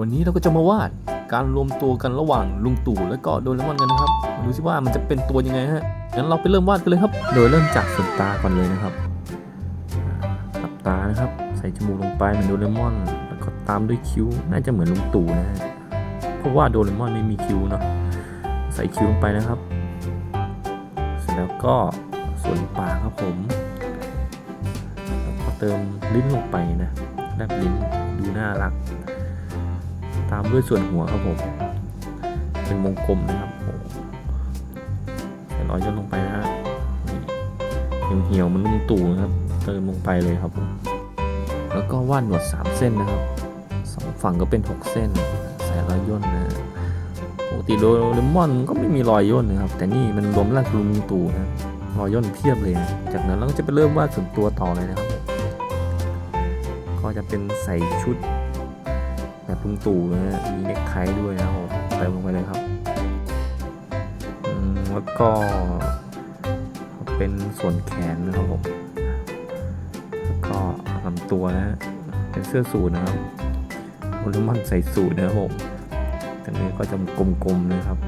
วันนี้เราก็จะมาวาดการรวมตัวกันระหว่างลุงตู่และก็โดนเรมอนกันนะครับมาดูสิว่ามันจะเป็นตัวยังไงฮะงั้นเราไปเริ่มวาดกันเลยครับ โดยเริ่มจากส่วนตาก่อนเลยนะครับหลับตานะครับ ใส่จมูกลงไปเหมือนโดนเรมอน แล้วก็ตามด้วยคิ้วน่าจะเหมือนลุงตู่นะฮะเพราะว่าโดนเรมอนไม่มีคิ้วเนาะใส่คิ้วลงไปนะครับ เสร็จแล้วก็ส่วนปากครับผมแล้วก็เติมลิ้นลงไปนะแลบลิ้นดูน่ารัก ตามด้วยส่วนหัวครับผม เป็นวงกลมนะครับโอ้โหใส่รอยย่นลงไปนะฮะนี่เหี่ยวๆมันนุ่มตู่นะครับ เติมลงไปเลยครับผม แล้วก็วาดหนวด 3 เส้นนะครับสองฝั่งก็เป็น 6 เส้น ใส่รอยย่นนะปกติโดเรมอนก็ไม่มีรอยย่นนะครับ แต่นี่มันรวมร่างลุงตู่นะรอยย่นเพียบเลยนะจากนั้นเราก็จะไปเริ่มวาดส่วนตัวต่อเลยนะครับ ก็จะเป็นใส่ชุด แบบลุงตู่นะมีเน็กไทด้วยนะผมเติมลงไปเลยครับอืมแล้วก็ เป็นส่วนแขนนะครับผมแล้วก็ลำตัวนะฮะเป็นเสื้อสูทนะครับโอเลมอนใส่สูทนะครับผมตรงนี้ก็จะกลมๆนะครับ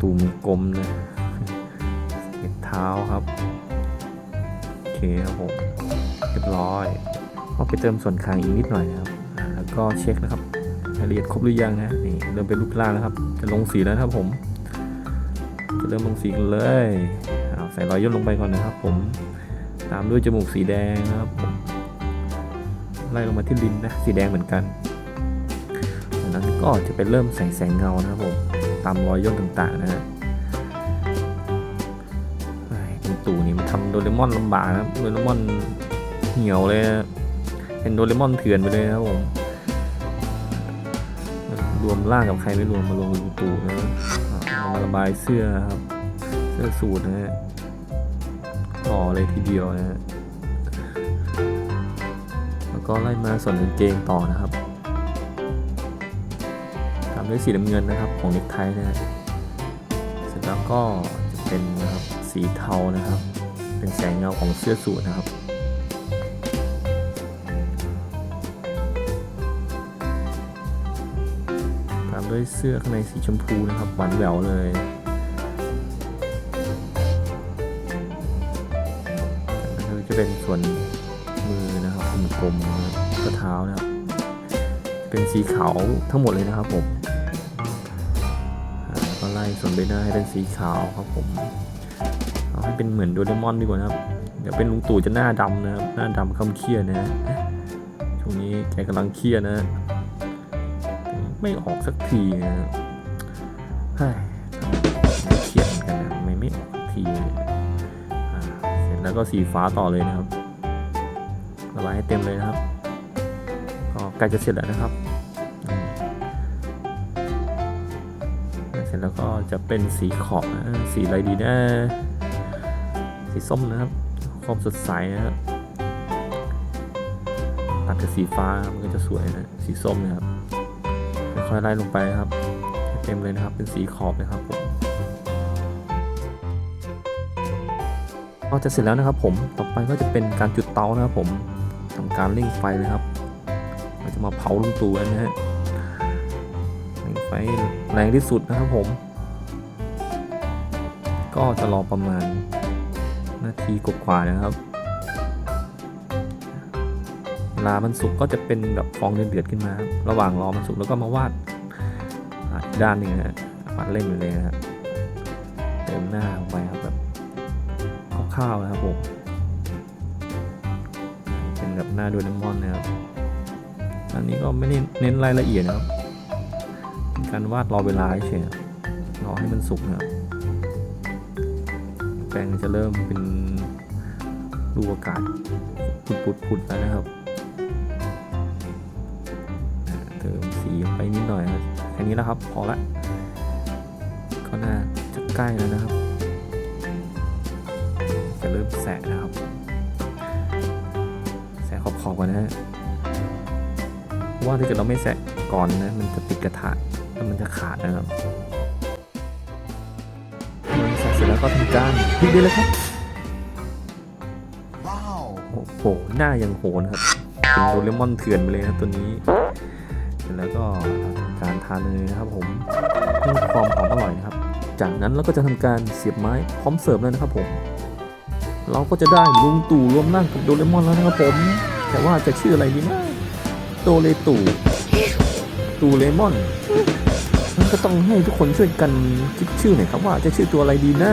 ตูมีกลมนะเก็บเท้าครับโอเคครับผมเรียบร้อยก็ไปเติมส่วนคางอีกนิดหน่อยนะครับ แล้วก็เช็คนะครับรายละเอียดครบหรือยังนะนี่เริ่มเป็นรูปร่างแล้วครับ จะลงสีแล้วครับผม จะเริ่มลงสีกันเลยเอาใส่รอยย่นลงไปก่อนนะครับ ผมตามด้วยจมูกสีแดงนะครับผมไล่ลงมาที่ลิ้นนะสีแดงเหมือนกันจากนั้นก็จะไปเริ่มใส่แสงเงานะครับผมตามรอยย่นต่างๆนะฮะไอ้คุณตู่นี่มันทำโดเรมอนลำบากนะครับโดเรมอนเหี่ยวเลยนะเป็นโดเรมอนเถื่อนไปเลยครับผม รวมร่างกับใครไม่รวมมารวมลุงตู่นะเอามาระบายเสื้อครับ เสื้อสูทนะฮะห่อเลยทีเดียวนะฮะแล้วก็ไล่มาส่วนกางเกงต่อนะครับตามด้วยสีน้ำเงินนะครับของเน็กไทนะฮะเสร็จแล้วก็จะเป็นนะครับสีเทานะครับ เป็นแสงเงาของเสื้อสูทนะครับ ด้วยเสื้อข้างในสีชมพูนะครับ หวานแหววเลยก็จะเป็นส่วนมือนะครับกลมๆนะครับก็เท้านะครับ เป็นสีขาวทั้งหมดเลยนะครับผมแล้วก็ไล่ส่วนใบหน้าให้เป็นสีขาวครับผม เอาให้เป็นเหมือนโดเรมอนดีกว่านะครับ เดี๋ยวเป็นลุงตู่จะหน้าดำนะครับ หน้าดำคำเครียดนะฮะช่วงนี้แกกำลังเครียดนะ ไม่ออกสักทีนะเฮ้ยเขียนกันนะไม่ไม่ออกสักทีเสร็จแล้วก็สีฟ้าต่อเลยนะครับระบายให้เต็มเลยนะครับ ก็ใกล้จะเสร็จแล้วนะครับ เสร็จแล้วก็จะเป็นสีขอบนะสีอะไรดีนะ สีส้มนะครับ ความสดใสนะครับตัดกับสีฟ้ามันก็จะสวยนะ สีส้มนะครับ ค่อยๆไล่ลงไปนะครับเต็มเลยนะครับเป็นสีขอบนะครับผมก็จะเสร็จแล้วนะครับผมต่อไปก็จะเป็นการจุดเตานะครับผมทำการเร่งไฟเลยครับเราจะมาเผาลุงตู่กันนะฮะเร่งไฟแรงที่สุดนะครับผม ก็จะรอประมาณนาทีกว่าๆนะครับ ลามันสุกก็จะเป็นแบบฟองเดือดๆขึ้นมา ระหว่างรอมันสุกแล้วก็มาวาดอีกด้านนึ่งนะฮะวาดเล่นเลยนะฮะเติมหน้าลงไปครับแบบคร่าวๆนะครับผมเป็นแบบหน้าดูน้ำมอนนะครับอันนี้ก็ไม่ได้เน้นรายละเอียดนะครับการวาดรอเวลาเฉยรอให้มันสุกนะครับแป้งจะเริ่มเป็นรูอากาศปุดๆๆแล้วนะครับ หน่อยครับแค่นี้แล้วครับ พอละ ก็น่าจะใกล้แล้วนะครับ จะเริ่มแสะนะครับ แสะขอบๆก่อนนะฮะว่าถ้าเกิดเราไม่แสะก่อนนะ มันจะติดกระทะแล้วมันจะขาดนะครับแสะเสร็จแล้วก็ทำการพิกได้เลยครับว้าวโอ้โหหน้ายังโหนครับ เป็นโดเรมอนเถื่อนไปเลยครับตัวนี้ แล้วก็ การทานเลยนะครับผมเพื่อความหอมอร่อยนะครับ จากนั้นเราก็จะทำการเสียบไม้พร้อมเสิร์ฟแล้วนะครับผม เราก็จะได้ลุงตู่รวมร่างกับโดเรมอนแล้วนะครับผม แต่ว่าจะชื่ออะไรดีนะโดเรตู่ตู่เลมอนมันก็ต้องให้ทุกคนช่วยกันคิดชื่อหน่อยครับว่าจะชื่อตัวอะไรดีนะ